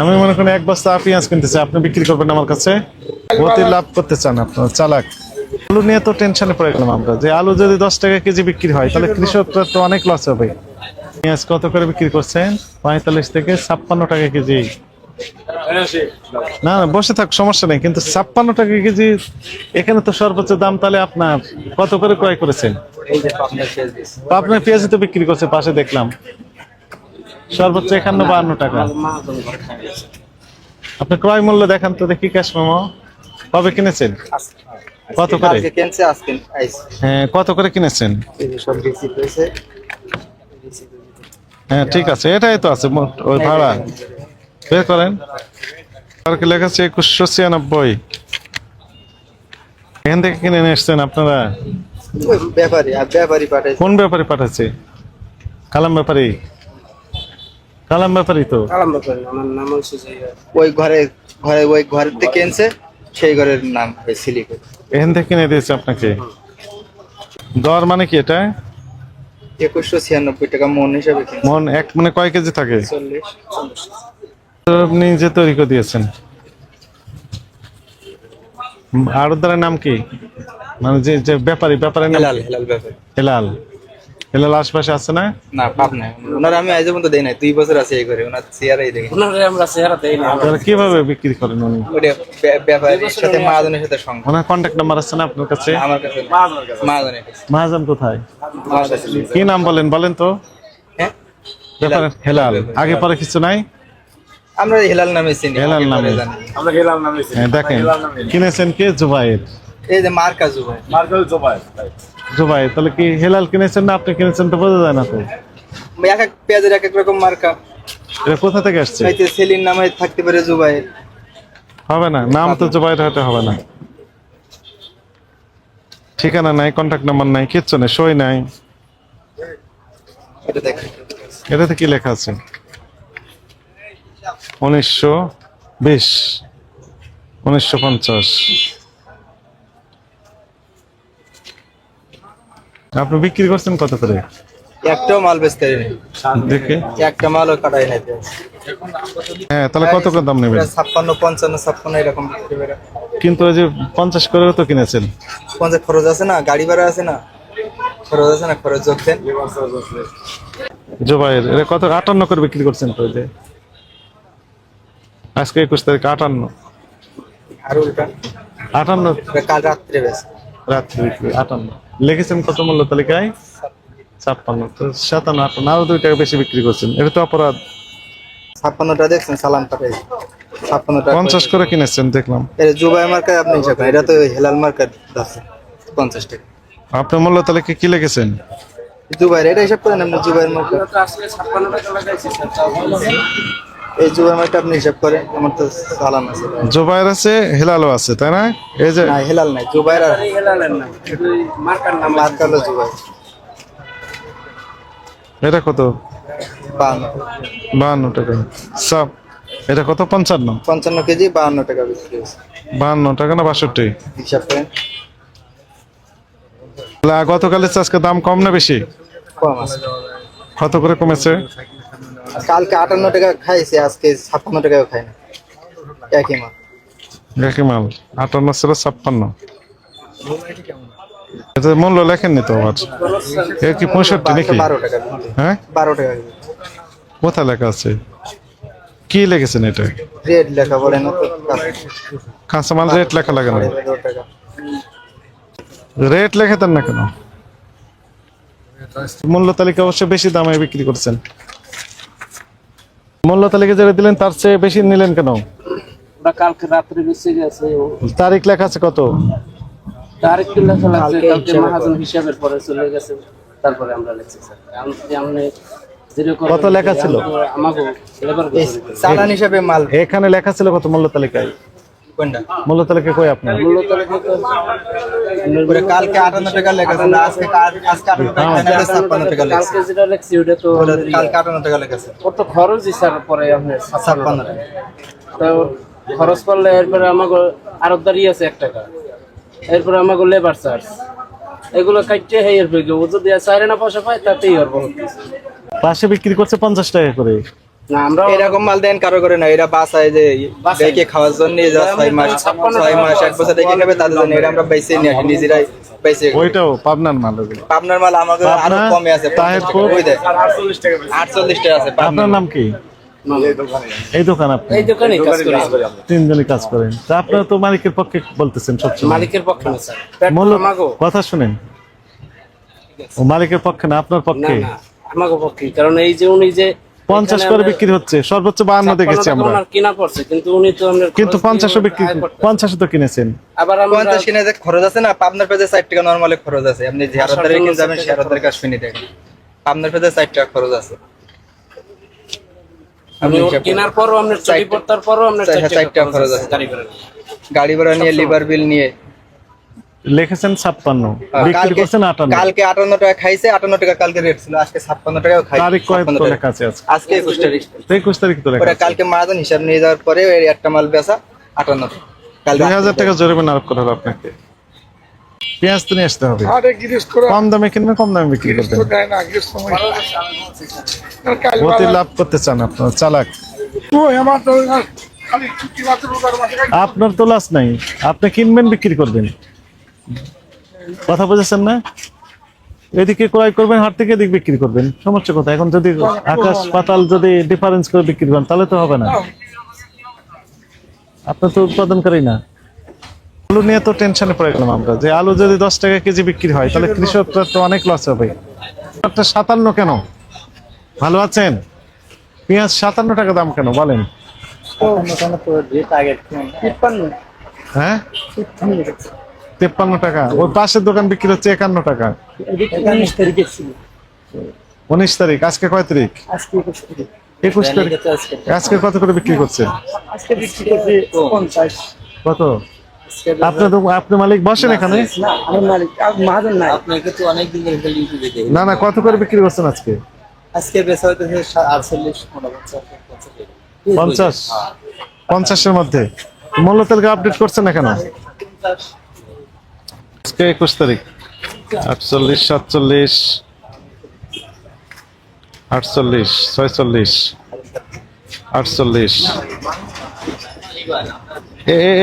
আমি মনে করি এক বস্তা পেঁয়াজ কিনতেছি। আপনি বিক্রি করবেন আমার কাছে। অতি লাভ করতে চান আপনার চালাক। আলু নিয়ে তো টেনশনে পড়ে গেলাম আমরা। যে আলু যদি দশ টাকা কেজি বিক্রি হয়, তাহলে কৃষকরা তো অনেক লস হবে। পেঁয়াজ কত করে বিক্রি করছেন? পঁয়তাল্লিশ থেকে ছাপ্পান্ন টাকা কেজি। না না, বসে থাক, সমস্যা নেই। কিন্তু ছাপ্পান্ন টাকা কেজি, এখানে তো সর্বোচ্চ দাম, তাহলে আপনার কত করে ক্রয় করেছেন? আপনার পেঁয়াজই তো বিক্রি করছে, পাশে দেখলাম। সর্বোচ্চ একান্ন বাহান্ন টাকা। আপনি ক্রয় মূল্য দেখান তো দেখি ক্যাশ মেমো কবে কিনেছেন? কত করে? হ্যাঁ কত করে কিনেছেন? হ্যাঁ ঠিক আছে এটাই তো আছে ওই ভাড়া। বের করেন। আর কি লেখা আছে একুশশো ছিয়ানব্বই। এখান থেকে কিনে নিয়ে এসছেন আপনারা? কোন ব্যাপারে পাঠাচ্ছে কালাম ব্যাপারী? কালাম ব্যাপারী তো। কালাম ব্যাপারে আমার নাম হচ্ছে যে ওই ঘরে ঘরে ওই ঘরের থেকে কিনছে সেই ঘরের নাম সিলিক এখান থেকে কিনে দিয়েছে আপনাকে? দর মানে কি এটা? একুশশো ছিয়ানব্বই টাকা মন হিসাবে মন এক মানে কয় কেজি থাকে? চল্লিশ আপনি নিজে তৈরি করে দিয়েছেন। আড়তদারের নাম কি? মানে যে যে ব্যাপারী ব্যাপারের নাম হেলাল হেলাল। হেলাল হেলাল আশপাশে আছে না? না পাপ নাই। ওনার আমি আজ পর্যন্ত দেই নাই। দুই বছর আছে এই ঘরে ওনার চেয়ারাই দেখি ওনারে আমরা চেহারা দেই না তাহলে কীভাবে বিক্রি করেন উনি? ওটা ব্যাপারীর সাথে মাহাজনের সাথে সঙ্গ ওনার কন্ট্যাক্ট নাম্বার আছে না আপনার কাছে? আমার কাছে মাহাজনের কাছে। মহাজন কোথায়? আমার কাছে নেই। কি নাম বলেন? বলেন তো। হ্যাঁ? ব্যাপারে হেলাল। আগে পরে কিছু নাই? আমরা হেলাল নামে চিনি হেলাল নামে। জানি। আমরা গেলাম নামে হ্যাঁ দেখেন। কিনেছেন কে? জুবাইর। এই যে মার্কা জুবাই মার্কেল জবাই তাহলে কি হেলাল কিনেছেন না আপনি কিনেছেন তো বোঝা যায় না তো? এক এক পেঁয়াজের এক এক রকম মার্কা। এটা কোথা থেকে আসছে? হয়তো সেলির নামে থাকতে পারে জুবাইর। হবে না নাম তো জুবাইর হতে হবে না। ঠিকানা নাই কন্ট্যাক্ট নাম্বার নাই কিচ্ছু নেই সই নাই। এটাতে কি লেখা আছে? উনিশশো বিশ উনিশশো পঞ্চাশ। আপনি বিক্রি করছেন কত করে? একটাও মাল বেচতে দেখে। একটা মালও কাটাই নাই হ্যাঁ তাহলে কত করে দাম নেবেন? ছাপ্পান্ন পঞ্চান্ন ছাপ্পান্ন এরকম কিন্তু ওই যে পঞ্চাশ করে তো কিনেছেন। পঞ্চাশ খরচ আছে না গাড়ি ভাড়া আছে না? খরচ আছে না খরচ যোগ দেন। জোবাইয়ের এটা কত আটান্ন করে বিক্রি করছেন তো ওই যে? আজকে একুশ তারিখ আটান্ন। আর উল্টা। আটান্ন। কাল রাত্রে বেছে রাত্রি বিক্রি আটান্ন। লিখেছেন কত মূল্য তালিকায়? ছাপ্পান্ন। তো সাতান্ন আটান্ন। আরও দুই টাকা বেশি বিক্রি করছেন। এটা তো অপরাধ। ছাপ্পান্নটা দেখছেন সালাম কাটাই ছাপ্পান্ন টাকা পঞ্চাশ করে কিনেছেন দেখলাম। এটা জুবাই মার্কায় আপনি হিসাব এটা তো হেলাল মার্কার আছে পঞ্চাশ টাকা। আপনি মূল্য তালিকা কি লিখেছেন? জুবাইর এটা হিসাব করেন আপনি জুবাইর মার্কা এই জুবাইর আপনি হিসাব করেন আমার তো সালাম আছে। জোবাইর আছে হেলালও আছে তাই না? এই যে না হেলাল নাই জুবাইর আর হেলালের মার্কার নাম হলো জুবাইর। এটা কত? বান্ন টাকা। সব এটা কত? পঞ্চান্ন। পঞ্চান্ন কেজি বাহান্ন টাকা বিক্রি হয়েছে। বাহান্ন টাকা না বাষট্টি? হিসাব করেন। গতকালের আজকে দাম কম না বেশি? কম আছে। কত করে কমেছে? কালকে আটান্ন টাকা খাইছে আজকে ছাপ্পান্ন টাকাও খাই না। একই মাল। একই মাল আটান্ন ছিল ছাপ্পান্ন। মূল্য লেখেননি তো আবার? এ কি পঁয়ষট্টি নাকি। হ্যাঁ? বারো টাকা। কোথায় লেখা আছে? কি লিখেছেন এটা? রেট লেখা বলে না তো কাঁচামাল রেট লেখা লাগে না। রেট লেখে দেন না কেন? মূল্য তালিকা অবশ্য বেশি দামে বিক্রি করছেন। মূল্য তালিকা যেটা দিলেন তার চেয়ে বেশি নিলেন কেন? কালকে রাত্রে বেঁচে গেছে তারিখ লেখা আছে কত? তারিখ লেখা লাগছে কালকে কালকে মহাজন হিসাবের পরে চলে গেছে তারপরে আমরা লিখছি স্যার। আমি আমি কত লেখা ছিল? আমাকে চালান হিসাবে মাল। এখানে লেখা ছিল কত মূল্য তালিকায়? কোনটা মূল্য তালিকা কই আপনার? মূল্য তালিকা তো কালকে আটান্ন টাকা লেখা আজকে আজকে আটান্ন টাকা খাই না, টাকা লেখা কালকে যেটা লেখছি ওটা তো কালকে আটান্ন টাকা লেখা ওর তো খরচই স্যার পরে আপনার ছাপ্পান্ন টাকা। তো খরচ করলে এরপরে আমাকে আরতদারি আছে এক টাকা। এরপরে আমাকে লেবার চার্জ এগুলো কাটতে হয় এরপরে ও যদি চাইরে না পয়সা পায় তাতেই ওর বহুত পাশে বিক্রি করছে পঞ্চাশ টাকা করে। এরকম মাল দেন কারও করে না। এরা বাসায় যে। রেখে খাওয়ার জন্য যা ছয় মাস ছয় মাস এক বছর নেবে তাদের জন্য এটা আমরা বেঁচে নিয়ে আসি নিজেরাই বেঁচে ওইটাও পাবনার মাল ওগুলো। মাল আমাকে আরও কমে আছে তাহেরপুর। ওই দেখ আটচল্লিশ টাকা আছে আপনার নাম কি? এই দোকান। আপনি? এই দোকানে কাজ করি। তিনজনই কাজ করেন। তা আপনারা তো মালিকের পক্ষে বলতেছেন সবসময়। মালিকের পক্ষে না স্যার। কথা শুনেন। মালিকের পক্ষে না আপনার পক্ষে? না আমাগো পক্ষে। কারণ এই যে উনি যে পঞ্চাশ এখানে করে বিক্রি হচ্ছে। সর্বোচ্চ বাহান্ন দেখেছি আমরা। কিনা পড়ছে কিন্তু উনি তো আমরা কিন্তু খরচ পঞ্চাশও দিয়ে বিক্রি আয় করতে- পঞ্চাশও তো কিনেছেন। আবার আমরা পঞ্চাশ কিনে যে খরচ আছে না পাবনার পেজে ষাট টাকা নর্মালি খরচ আছে। আপনি ঝাড়াদারে কিনে যাবেন ঝাড়াদার কাজ শুনি দেখেন পাবনার পেজে ষাট টাকা খরচ আছে। আপনি কেনার পরও আপনার চুরি চারটে- পড়তার পরও আপনার টাকা খরচ আছে। গাড়ি ভাড়া নিয়ে লিভার বিল নিয়ে। লিখেছেন ছাপ্পান্ন বিক্রি কালকে- করছেন আটান্ন। কালকে আটান্ন টাকা খাইছে আটান্ন টাকা কালকে রেট ছিল আজকে ছাপ্পান্ন টাকা খাই তারিখ ছাপ্পান্ন তো লেখা আছে আজকে? একুশ তারিখ। একুশ তারিখ তো লেখা কালকে মারাদন হিসাব নিয়ে যাওয়ার পরে ওই একটা মাল বেচা আটান্ন টাকা। কাল দুই হাজার টাকা। জরিমানা আরোপ করা হবে আপনাকে। পেঁয়াজ তো নিয়ে আসতে হবে। কম দামে কিনবেন কম দামে বিক্রি করবেন। অতি লাভ করতে চান আপনার চালাক। আপনার তো লাস নাই। আপনি কিনবেন বিক্রি করবেন। কথা বুঝেছেন না? এদিকে ক্রয় করবেন হাট থেকে এদিক বিক্রি করবেন। সমস্যা কথা এখন যদি আকাশ পাতাল যদি ডিফারেন্স করে বিক্রি করেন তাহলে তো হবে না। আপনি তো উৎপাদনকারী না। আলু নিয়ে তো টেনশনে পড়ে গেলাম আমরা যে আলু যদি দশ টাকা কেজি বিক্রি হয় তাহলে কৃষকরা তো অনেক লস হবে। সাতান্ন কেন? ভালো আছেন? পেঁয়াজ সাতান্ন টাকা দাম কেন? বলেন। হ্যাঁ। তেপ্পান্ন টাকা। ওই পাশের দোকান বিক্রি হচ্ছে একান্ন টাকা। উনিশ তারিখ আজকে কয় তারিখ? একুশ তারিখ। আজকে। কত করে বিক্রি করছেন কত? আপনি আপনি মালিক বসেন এখানে? আপনাকে তো অনেক দিন ধরে ইউটিউবে দেখি না না কত করে বিক্রি করছেন আজকে? আজকে বেচা হইতেছে আটচল্লিশ পঞ্চাশ। পঞ্চাশের মধ্যে। মূল্য তেলকে আপডেট করছেন না কেন আজকে একুশ তারিখ। আটচল্লিশ সাতচল্লিশ আটচল্লিশ ছয়চল্লিশ আটচল্লিশ।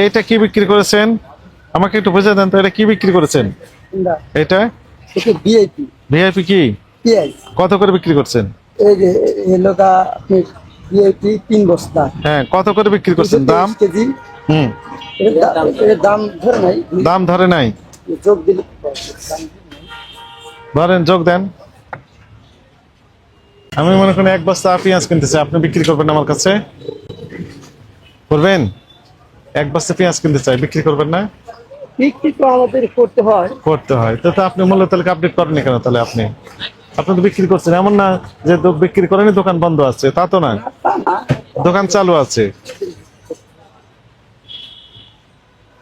এটা কি বিক্রি করেছেন? আমাকে একটু বুঝে দেন তো এটা কি বিক্রি করেছেন? এটা? ভিআইপি ভিআইপি কি? কত করে বিক্রি করছেন? ভিআইপি তিন বস্তা। হ্যাঁ কত করে বিক্রি করছেন? দাম? কেজি। হুম। দাম ধরে নাই। দাম ধরে নাই? যোগ দিলে ধরেন যোগ দেন। আমি মনে করি এক বস্তা পেঁয়াজ কিনতেছি আপনি বিক্রি করবেন আমার কাছে। করবেন? এক বস্তা পেঁয়াজ কিনতে চাই বিক্রি করবেন না? বিক্রি তো আমাদের করতে হয়। করতে হয়। তো আপনি মূল্য তালিকা আপডেট করেননি কেন তাহলে আপনি। আপনি তো বিক্রি করছেন এমন না যে বিক্রি করেনি দোকান বন্ধ আছে তা তো না। দোকান চালু আছে।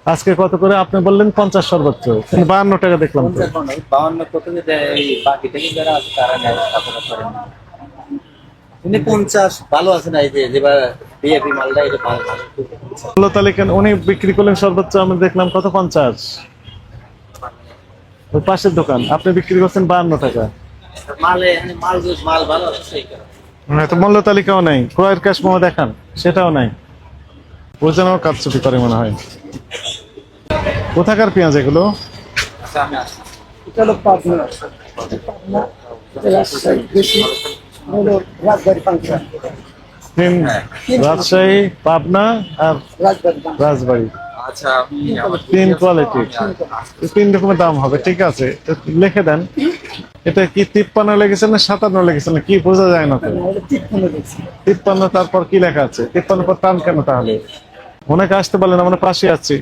আজকে কত করে আপনি বললেন? পঞ্চাশ সর্বোচ্চ। কিন্তু বাহান্ন টাকা দেখলাম তো। কত বাকি থেকে যারা আছে তারা নেয় উনি পঞ্চাশ ভালো আছে না? এই যে যেবার বিএপি মালটা এটা ভালো ভালো মূল্য তালিকা উনি বিক্রি করলেন সর্বোচ্চ আমি দেখলাম কত? পঞ্চাশ। ওই পাশের দোকান। আপনি বিক্রি করছেন বাহান্ন টাকা। মালে মাল মাল ভালো আছে সেই কারণে। তো মূল্য তালিকাও নাই। ক্রয়ের ক্যাশ দেখান সেটাও নাই। যেন কাজ ছুটি করে মনে হয়। কোথাকার পেঁয়াজ এগুলো? পাবনা। রাজশাহী পাবনা। আর রাজবাড়ি। আচ্ছা তিন কোয়ালিটি। তিন রকমের দাম হবে ঠিক আছে। লিখে দেন। এটা কি তিপ্পান্ন লেগেছে না সাতান্ন লেগেছে না? কি বোঝা যায় না তো। মনে তিপ্পান্ন তারপর কি লেখা আছে? তিপ্পান্ন পর টান কেন তাহলে? অনেকে আসতে পারলেন আমরা পাশে আছি।